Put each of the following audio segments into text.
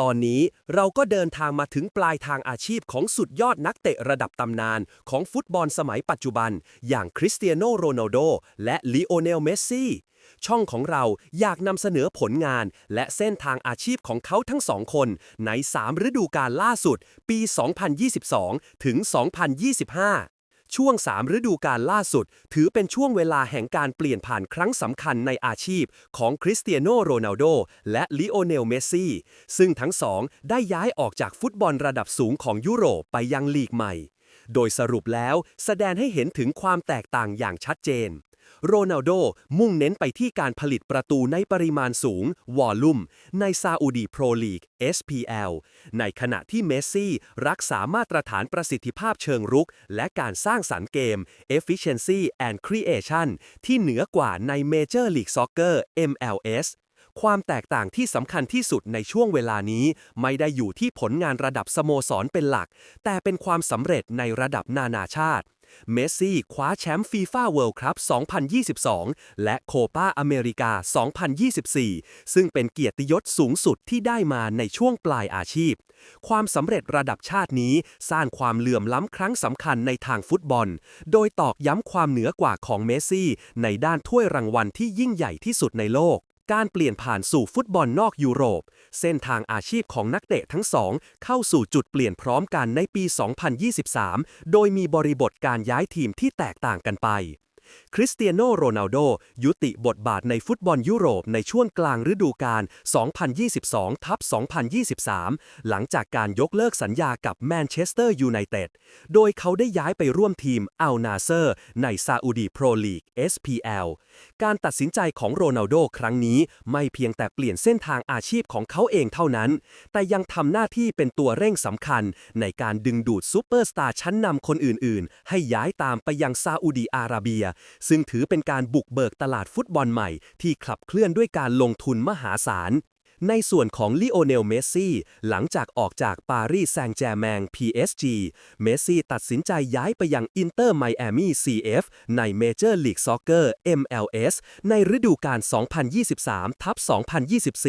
ตอนนี้เราก็เดินทางมาถึงปลายทางอาชีพของสุดยอดนักเตะระดับตำนานของฟุตบอลสมัยปัจจุบัน อย่างคริสเตียโนโรนัลโดและลีโอเนลเมสซี่ช่องของเราอยากนำเสนอผลงาน และเส้นทางอาชีพของเขาทั้งสองคน ใน 3 ฤดูกาลล่าสุด ปี 2022 ถึง 2025 ช่วง 3 ฤดูกาลล่าสุด ถือเป็นช่วงเวลาแห่งการเปลี่ยนผ่านครั้งสำคัญในอาชีพของคริสเตียโนโรนัลโดและลิโอเนลเมสซี่ซึ่งทั้งสองได้ย้ายออกจากฟุตบอลระดับสูงของยุโรปไปยังลีกใหม่ โดยสรุปแล้วแสดงให้เห็นถึงความแตกต่างอย่างชัดเจน โรนัลโดมุ่งเน้นไปที่การผลิตประตูในปริมาณสูง วอลลุ่ม ในซาอุดีโปรลีก SPL ในขณะที่เมสซี่รักษามาตรฐานประสิทธิภาพเชิงรุก และการสร้างสรรค์เกม Efficiency and Creation ที่เหนือกว่าใน Major League Soccer MLS ความแตกต่างที่สำคัญที่สุดในช่วงเวลานี้ ไม่ได้อยู่ที่ผลงานระดับสโมสรเป็นหลัก แต่เป็นความสำเร็จในระดับนานาชาติ เมสซี่คว้าแชมป์ฟีฟ่าเวิลด์คัพ2022 และโคปาอเมริกา 2024 ซึ่งเป็นเกียรติยศสูงสุดที่ได้มาในช่วงปลายอาชีพ ความสำเร็จระดับชาตินี้สร้างความเหลื่อมล้ำครั้งสำคัญในทางฟุตบอล โดยตอกย้ำความเหนือกว่าของเมสซี่ ในด้านถ้วยรางวัลที่ยิ่งใหญ่ที่สุดในโลก การเปลี่ยนผ่านสู่ฟุตบอลนอกยุโรป เส้นทางอาชีพของนักเตะทั้งสอง เข้าสู่จุดเปลี่ยนพร้อมกันในปี 2023 โดยมีบริบทการย้ายทีมที่แตกต่างกันไป คริสเตียโนโรนัลโด ยุติบทบาทในฟุตบอลยุโรปในช่วงกลางฤดูกาล 2022ทับ2023 หลังจากการยกเลิกสัญญากับแมนเชสเตอร์ยูไนเต็ด โดยเขาได้ย้ายไปร่วมทีมอัลนาเซอร์ ในซาอุดีโปรลีก SPL การตัดสินใจของโรนัลโดครั้งนี้ไม่เพียงแต่เปลี่ยนเส้นทางอาชีพของเขาเองเท่านั้น แต่ยังทำหน้าที่เป็นตัวเร่งสำคัญ ในการดึงดูดซูเปอร์สตาร์ชั้นนำคนอื่นๆ ให้ย้ายตามไปยังซาอุดีอาระเบียซึ่งถือเป็นการบุกเบิกตลาดฟุตบอลใหม่ที่ขับเคลื่อนด้วยการลงทุนมหาศาล ในส่วนของลิโอเนล เมสซี่ หลังจากออกจากปารีสแซงต์แจร์แมง PSG เมสซี่ตัดสินใจย้ายไปยังอินเตอร์ไมอามี่ CF ในเมเจอร์ลีกซ็อกเกอร์ MLS ในฤดูกาล 2023ทับ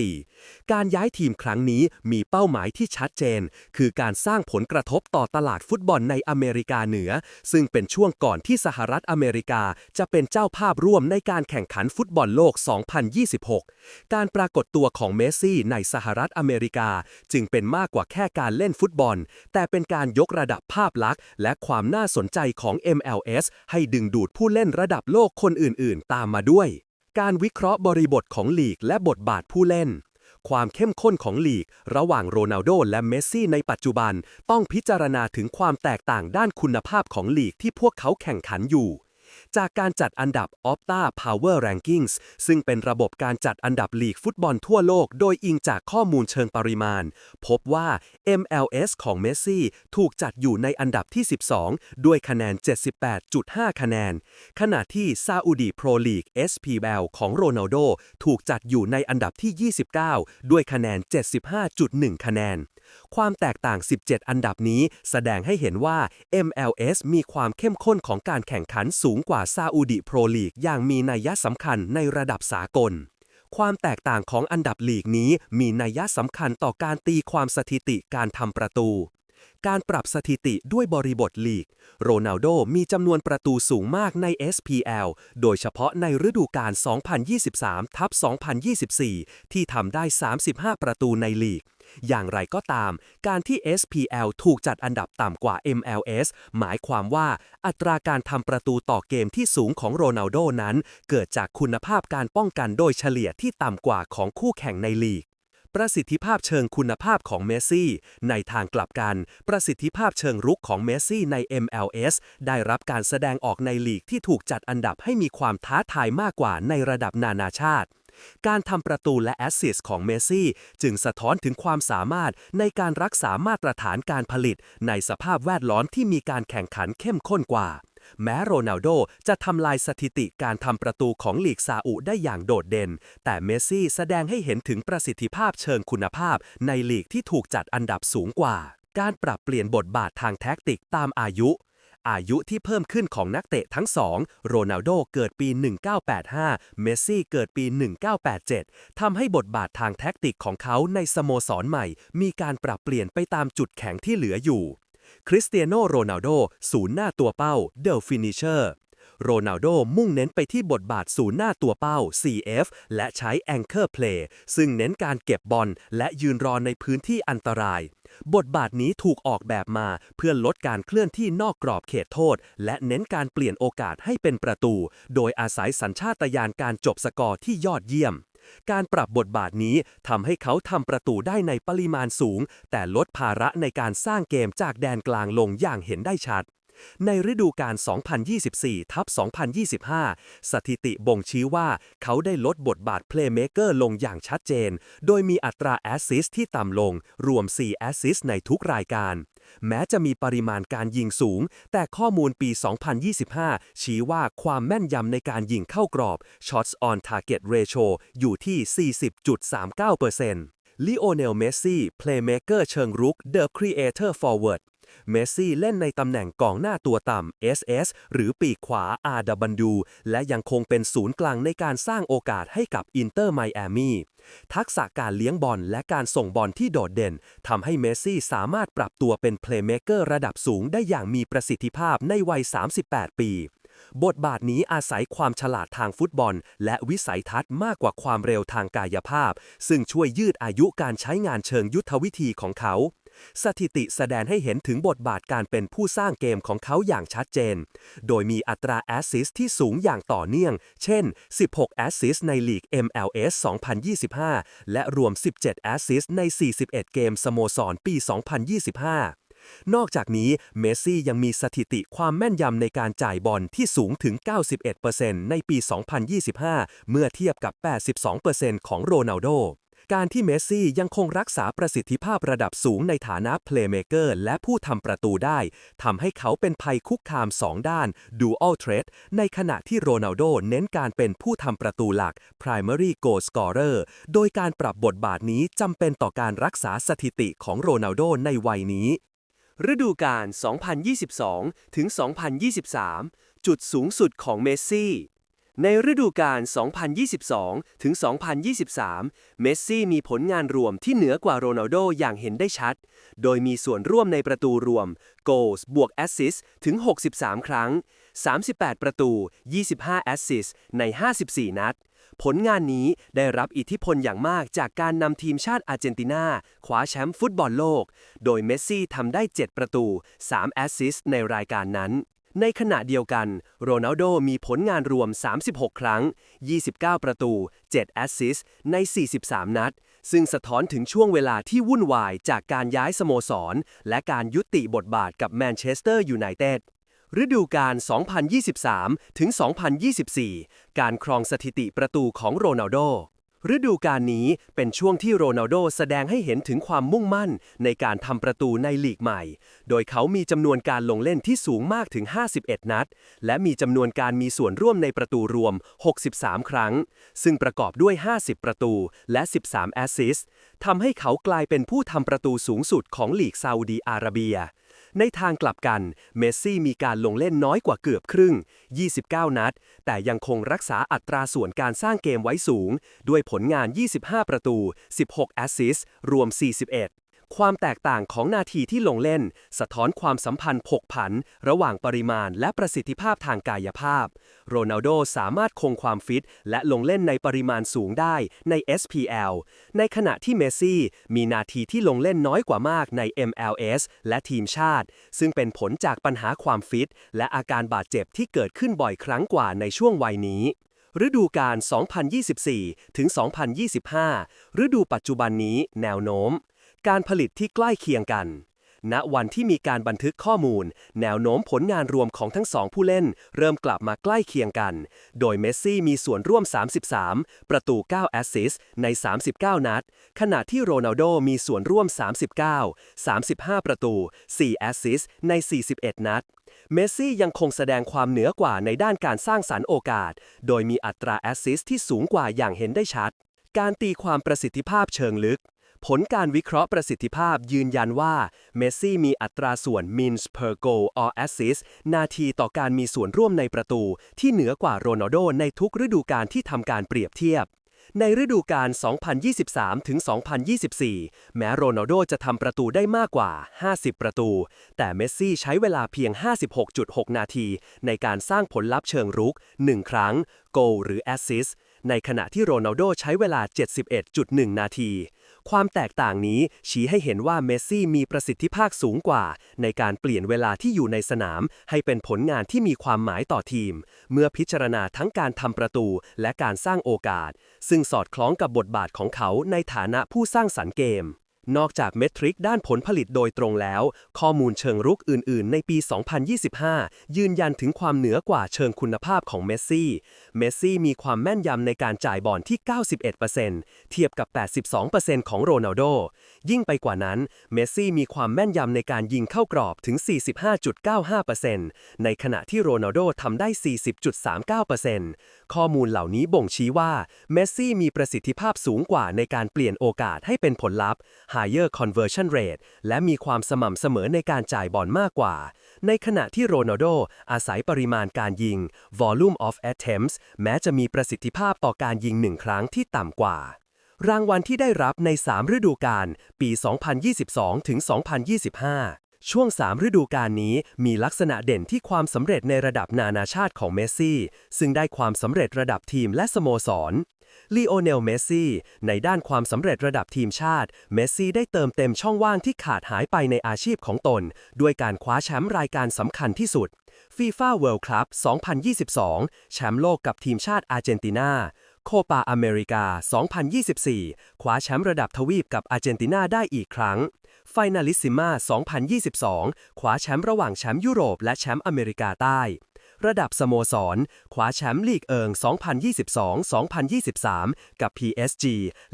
2024 การย้ายทีมครั้งนี้มีเป้าหมายที่ชัดเจน คือการสร้างผลกระทบต่อตลาดฟุตบอลในอเมริกาเหนือ ซึ่งเป็นช่วงก่อนที่สหรัฐอเมริกาจะเป็นเจ้าภาพร่วมในการแข่งขันฟุตบอลโลก 2026 การปรากฏตัวของเมสซี่ในสหรัฐอเมริกา จึงเป็นมากกว่าแค่การเล่นฟุตบอล แต่เป็นการยกระดับภาพลักษณ์ และความน่าสนใจของ MLS ให้ดึงดูดผู้เล่นระดับโลกคนอื่น ๆ ตามมาด้วย การวิเคราะห์บริบทของลีกและบทบาทผู้เล่นความเข้มข้นของลีก ระหว่างโรนัลโดและเมสซี่ในปัจจุบัน ต้องพิจารณาถึงความแตกต่างด้านคุณภาพของลีกที่พวกเขาแข่งขันอยู่ จากการจัดอันดับ Opta Power Rankings ซึ่งเป็นระบบการจัดอันดับลีกฟุตบอลทั่วโลก โดยอิงจากข้อมูลเชิงปริมาณ พบว่า MLS ของเมสซี่ถูกจัดอยู่ในอันดับที่ 12 ด้วยคะแนน 78.5 คะแนน ขณะที่ซาอุดีโปรลีก SPL ของโรนัลโดถูกจัดอยู่ในอันดับที่ 29 ด้วยคะแนน 75.1 คะแนน ความแตกต่าง 17 อันดับนี้แสดงให้เห็นว่า MLS มีความเข้มข้นของการแข่งขันสูงกว่าซาอุดิโปรลีกอย่างมีนัยสำคัญในระดับสากล ความแตกต่างของอันดับลีกนี้มีนัยสำคัญต่อการตีความสถิติการทำประตู การปรับสถิติด้วยบริบทลีก โรนัลโดมีจำนวนประตูสูงมากใน SPL โดยเฉพาะในฤดูกาล 2023 ทับ 2024 ที่ทำได้ 35 ประตูในลีก อย่างไรก็ตาม การที่ SPL ถูกจัดอันดับต่ำกว่า MLS หมายความว่าอัตราการทำประตูต่อเกมที่สูงของโรนัลโดนั้น เกิดจากคุณภาพการป้องกันโดยเฉลี่ยที่ต่ำกว่าของคู่แข่งในลีก ประสิทธิภาพเชิงคุณภาพของเมสซี่ ในทางกลับกัน ประสิทธิภาพเชิงรุกของเมสซี่ใน MLS ได้รับการแสดงออกในลีกที่ถูกจัดอันดับให้มีความท้าทายมากกว่าในระดับนานาชาติการทำประตูและแอสซิสของเมสซี่จึงสะท้อนถึงความสามารถในการรักษามาตรฐานการผลิต ในสภาพแวดล้อมที่มีการแข่งขันเข้มข้นกว่า แม้โรนัลโดจะทำลายสถิติการทำประตูของลีกซาอุได้อย่างโดดเด่น แต่เมสซี่แสดงให้เห็นถึงประสิทธิภาพเชิงคุณภาพในลีกที่ถูกจัดอันดับสูงกว่า การปรับเปลี่ยนบทบาททางแท็กติกตามอายุอายุที่เพิ่มขึ้นของนักเตะทั้งสอง โรนัลโดเกิดปี 1985 เมสซี่เกิดปี 1987 ทำให้บทบาททางแท็กติกของเขาในสโมสรใหม่ มีการปรับเปลี่ยนไปตามจุดแข็งที่เหลืออยู่ คริสเตียโนโรนัลโดศูนย์หน้าตัวเป้าเดลฟินิเชอร์โรนัลโดมุ่งเน้นไปที่บทบาทศูนย์หน้าตัวเป้า CF และใช้ Anchor Play ซึ่งเน้นการเก็บบอลและยืนรอในพื้นที่อันตราย บทบาทนี้ถูกออกแบบมาเพื่อลดการเคลื่อนที่นอกกรอบเขตโทษ และเน้นการเปลี่ยนโอกาสให้เป็นประตู โดยอาศัยสัญชาตญาณการจบสกอร์ที่ยอดเยี่ยม การปรับบทบาทนี้ทำให้เขาทำประตูได้ในปริมาณสูง แต่ลดภาระในการสร้างเกมจากแดนกลางลงอย่างเห็นได้ชัด ในฤดูกาล 2024 ทับ 2025 สถิติบ่งชี้ว่าเขาได้ลดบทบาทเพลย์เมเกอร์ลงอย่างชัดเจน โดยมีอัตราแอสซิสที่ต่ำลง รวม 4 แอสซิสในทุกรายการ แม้จะมีปริมาณการยิงสูง แต่ข้อมูลปี 2025 ชี้ว่าความแม่นยำในการยิงเข้ากรอบ Shots on Target Ratio อยู่ที่ 40.39%ลิโอเนล เมสซี่ เพลย์เมเกอร์เชิงรุก The Creator Forward เมสซี่เล่นในตำแหน่งกองหน้าตัวต่ำ SS หรือปีกขวา RW และยังคงเป็นศูนย์กลางในการสร้างโอกาสให้กับอินเตอร์ไมอามีทักษะการเลี้ยงบอลและการส่งบอลที่โดดเด่นทำให้เมสซี่สามารถปรับตัวเป็นเพลย์เมเกอร์ระดับสูงได้อย่างมีประสิทธิภาพในวัย 38 ปีบทบาทนี้อาศัยความฉลาดทางฟุตบอล และวิสัยทัศน์มากกว่าความเร็วทางกายภาพ ซึ่งช่วยยืดอายุการใช้งานเชิงยุทธวิธีของเขา สถิติแสดงให้เห็นถึงบทบาทการเป็นผู้สร้างเกมของเขาอย่างชัดเจน โดยมีอัตราแอสซิสที่สูงอย่างต่อเนื่อง เช่น 16 แอสซิสในลีก MLS 2025 และรวม 17 แอสซิสใน 41 เกมสโมสรปี 2025นอกจากนี้เมสซี่ยังมีสถิติความแม่นยำในการจ่ายบอลที่สูงถึง 91%ในปี 2025 เมื่อเทียบกับ 82%ของโรนัลโด การที่เมสซี่ยังคงรักษาประสิทธิภาพระดับสูงในฐานะเพลย์เมเกอร์และผู้ทำประตูได้ทำให้เขาเป็นภัยคุกคาม2ด้าน Dual Threat ในขณะที่โรนัลโดเน้นการเป็นผู้ทำประตูหลัก Primary Goal Scorer โดยการปรับบทบาทนี้จำเป็นต่อการรักษาสถิติของโรนัลโดในวัยนี้ ฤดูกาล2022 ถึง 2023 จุดสูงสุดของเมสซี่ ในฤดูกาล 2022 ถึง 2023 เมสซี่มีผลงานรวมที่เหนือกว่าโรนัลโดอย่างเห็นได้ชัด โดยมีส่วนร่วมในประตูรวม goals บวก assist ถึง 63 ครั้ง 38 ประตู 25 assist ใน 54 นัด ผลงานนี้ได้รับอิทธิพลอย่างมากจากการนำทีมชาติอาร์เจนตินาคว้าแชมป์ฟุตบอลโลก โดยเมสซี่ทำได้ 7 ประตู 3 แอสซิสในรายการนั้น ในขณะเดียวกัน โรนัลโดมีผลงานรวม 36 ครั้ง 29 ประตู 7 แอสซิสใน 43 นัด ซึ่งสะท้อนถึงช่วงเวลาที่วุ่นวายจากการย้ายสโมสร และการยุติบทบาทกับแมนเชสเตอร์ยูไนเต็ดฤดูกาล 2023 ถึง 2024 การครองสถิติประตูของโรนัลโด ฤดูกาลนี้เป็นช่วงที่โรนัลโดแสดงให้เห็นถึงความมุ่งมั่นในการทำประตูในลีกใหม่ โดยเขามีจำนวนการลงเล่นที่สูงมากถึง 51 นัด และมีจำนวนการมีส่วนร่วมในประตูรวม 63 ครั้ง ซึ่งประกอบด้วย 50 ประตูและ 13 แอสซิสต์ทำให้เขากลายเป็นผู้ทำประตูสูงสุดของลีกซาอุดีอาระเบีย ในทางกลับกัน เมสซี่มีการลงเล่นน้อยกว่าเกือบครึ่ง 29 นัด แต่ยังคงรักษาอัตราส่วนการสร้างเกมไว้สูง ด้วยผลงาน 25 ประตู 16 แอสซิสต์ รวม 41 ความแตกต่างของนาทีที่ลงเล่น สะท้อนความสัมพันธ์ผกผัน ระหว่างปริมาณและประสิทธิภาพทางกายภาพ โรนัลโดสามารถคงความฟิต และลงเล่นในปริมาณสูงได้ใน SPL ในขณะที่เมสซี่มีนาทีที่ลงเล่นน้อยกว่ามากใน MLS และทีมชาติ ซึ่งเป็นผลจากปัญหาความฟิต และอาการบาดเจ็บที่เกิดขึ้นบ่อยครั้งกว่าในช่วงวัยนี้ฤดูกาล2024 ถึง 2025 ฤดูปัจจุบันนี้แนวโน้ม การผลิตที่ใกล้เคียงกัน ณ วันที่มีการบันทึกข้อมูล แนวโน้มผลงานรวมของทั้งสองผู้เล่น เริ่มกลับมาใกล้เคียงกัน โดยเมสซี่มีส่วนร่วม 33 ประตู 9 แอสซิสใน 39 นัด ขณะที่โรนัลโดมีส่วนร่วม 39 35 ประตู 4 แอสซิสใน 41 นัดเมสซี่ยังคงแสดงความเหนือกว่าในด้านการสร้างสรรค์โอกาส โดยมีอัตราแอสซิสที่สูงกว่าอย่างเห็นได้ชัด การตีความประสิทธิภาพเชิงลึก ผลการวิเคราะห์ประสิทธิภาพยืนยันว่าเมสซี่มีอัตราส่วน means per goal or assist นาทีต่อการมีส่วนร่วมในประตู ที่เหนือกว่าโรนัลโดในทุกฤดูกาลที่ทำการเปรียบเทียบ ในฤดูกาล 2023 ถึง 2024 แม้โรนัลโดจะทำประตูได้มากกว่า 50 ประตู แต่เมสซี่ใช้เวลาเพียง 56.6 นาที ในการสร้างผลลัพธ์เชิงรุก 1 ครั้ง โกลหรือแอสซิส ในขณะที่โรนัลโดใช้เวลา 71.1 นาที ความแตกต่างนี้ชี้ให้เห็นว่าเมสซี่มีประสิทธิภาพสูงกว่า ในการเปลี่ยนเวลาที่อยู่ในสนาม ให้เป็นผลงานที่มีความหมายต่อทีม เมื่อพิจารณาทั้งการทำประตูและการสร้างโอกาส ซึ่งสอดคล้องกับบทบาทของเขาในฐานะผู้สร้างสรรค์เกม นอกจากเมทริกด้านผลผลิตโดยตรงแล้ว ข้อมูลเชิงรุกอื่น ๆ ในปี 2025 ยืนยันถึงความเหนือกว่าเชิงคุณภาพของเมสซี่ เมสซี่มีความแม่นยำในการจ่ายบอลที่ 91%เทียบกับ 82%ของโรนัลโด ยิ่งไปกว่านั้น เมสซี่มีความแม่นยำในการยิงเข้ากรอบถึง 45.95%ในขณะที่โรนัลโดทำได้ 40.39%ข้อมูลเหล่านี้บ่งชี้ว่า เมสซี่มีประสิทธิภาพสูงกว่าในการเปลี่ยนโอกาสให้เป็นผลลัพธ์ higher conversion rate และมีความสม่ำเสมอในการจ่ายบอลมากกว่า ในขณะที่โรนัลโดอาศัยปริมาณการยิง volume of attempts แม้จะมีประสิทธิภาพต่อการยิงหนึ่งครั้งที่ต่ำกว่ารางวัลที่ได้รับใน 3 ฤดูกาลปี 2022 ถึง 2025 ช่วง 3 ฤดูกาลนี้มีลักษณะเด่นที่ความสำเร็จในระดับนานาชาติของเมสซี่ ซึ่งได้ความสำเร็จระดับทีมและสโมสร ลีโอเนล เมสซี่ ในด้านความสำเร็จระดับทีมชาติ เมสซี่ได้เติมเต็มช่องว่างที่ขาดหายไปในอาชีพของตน ด้วยการคว้าแชมป์รายการสำคัญที่สุด FIFA World Cup 2022 แชมป์โลกกับทีมชาติอาร์เจนตินาโคปาอเมริกา 2024 คว้าแชมป์ระดับทวีปกับอาร์เจนตินาได้อีกครั้งไฟนาลิซิม่า2022 คว้าแชมป์ระหว่างแชมป์ยุโรปและแชมป์อเมริกาใต้ ระดับสโมสรคว้าแชมป์ลีกเอิง 2022-2023 กับ PSG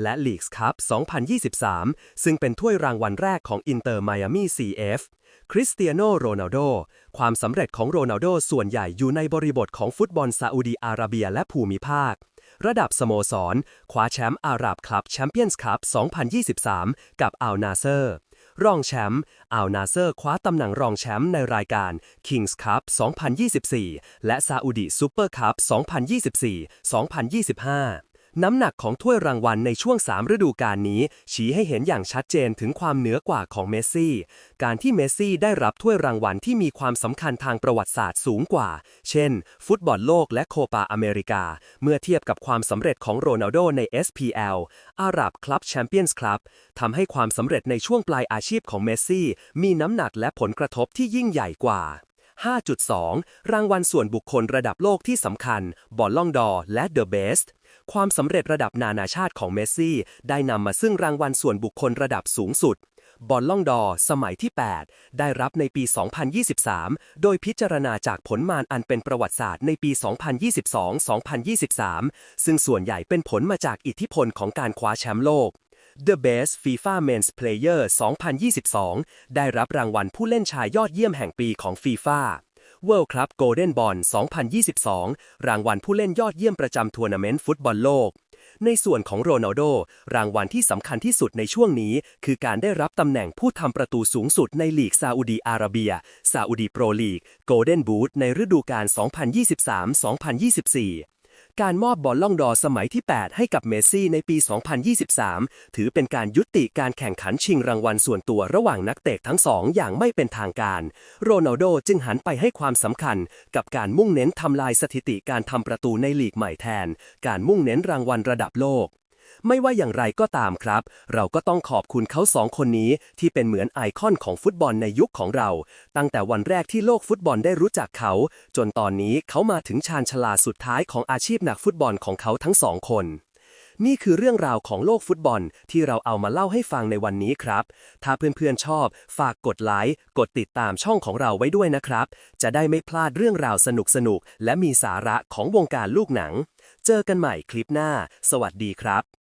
และลีกส์คัพ 2023 ซึ่งเป็นถ้วยรางวัลแรกของอินเตอร์ไมอามี่ CF คริสเตียโนโรนัลโด ความสำเร็จของโรนัลโดส่วนใหญ่อยู่ในบริบทของฟุตบอลซาอุดีอาระเบียและภูมิภาค ระดับสโมสรคว้าแชมป์อาหรับคลับแชมเปี้ยนส์คัพ 2023 กับอัลนาเซอร์ รองแชมป์อัลนาเซอร์คว้าตำแหน่งรองแชมป์ในรายการ Kings Cup 2024 และซาอุดีซูเปอร์คัพ2024-2025 น้ำหนักของถ้วยรางวัลในช่วง 3 ฤดูกาลนี้ ชี้ให้เห็นอย่างชัดเจนถึงความเหนือกว่าของเมสซี่ การที่เมสซี่ได้รับถ้วยรางวัลที่มีความสำคัญทางประวัติศาสตร์สูงกว่า เช่น ฟุตบอลโลกและโคปาอเมริกา เมื่อเทียบกับความสำเร็จของโรนัลโดใน SPL อารับคลับแชมเปี้ยนส์คลับทำให้ความสำเร็จในช่วงปลายอาชีพของเมสซี่มีน้ำหนักและผลกระทบที่ยิ่งใหญ่กว่า 5.2 รางวัลส่วนบุคคลระดับโลกที่สำคัญ บอลล่องดอร์และ The Best ความสำเร็จระดับนานาชาติของเมสซี่ ได้นำมาซึ่งรางวัลส่วนบุคคลระดับสูงสุด บอลล่องดอร์สมัยที่ 8 ได้รับในปี 2023 โดยพิจารณาจากผลมานอันเป็นประวัติศาสตร์ในปี 2022-2023 ซึ่งส่วนใหญ่เป็นผลมาจากอิทธิพลของการคว้าแชมป์โลก The Best FIFA Men's Player 2022 ได้รับรางวัลผู้เล่นชายยอดเยี่ยมแห่งปีของ FIFA World Cup Golden Ball 2022 รางวัลผู้เล่นยอดเยี่ยมประจำทัวร์นาเมนต์ฟุตบอลโลก ในส่วนของโรนัลโด รางวัลที่สำคัญที่สุดในช่วงนี้ คือการได้รับตำแหน่งผู้ทำประตูสูงสุดในลีกซาอุดีอาระเบีย ซาอุดีโปรลีก Golden Boot ในฤดูกาล2023-2024 การมอบบอลล่องดอร์สมัยที่ 8 ให้กับเมสซี่ในปี 2023 ถือเป็นการยุติการแข่งขันชิงรางวัลส่วนตัวระหว่างนักเตะทั้งสองอย่างไม่เป็นทางการ โรนัลโดจึงหันไปให้ความสำคัญกับการมุ่งเน้นทำลายสถิติการทำประตูในลีกใหม่แทน การมุ่งเน้นรางวัลระดับโลก ไม่ว่าอย่างไรก็ตามครับ เราก็ต้องขอบคุณเขาสองคนนี้ที่เป็นเหมือนไอคอนของฟุตบอลในยุคของเรา ตั้งแต่วันแรกที่โลกฟุตบอลได้รู้จักเขา จนตอนนี้เขามาถึงชานชาลาสุดท้ายของอาชีพนักฟุตบอลของเขาทั้งสองคนนี่คือเรื่องราวของโลกฟุตบอลที่เราเอามาเล่าให้ฟังในวันนี้ครับ ถ้าเพื่อนๆชอบ ฝากกดไลค์ กดติดตามช่องของเราไว้ด้วยนะครับ จะได้ไม่พลาดเรื่องราวสนุกๆ และมีสาระของวงการลูกหนัง เจอกันใหม่คลิปหน้า สวัสดีครับ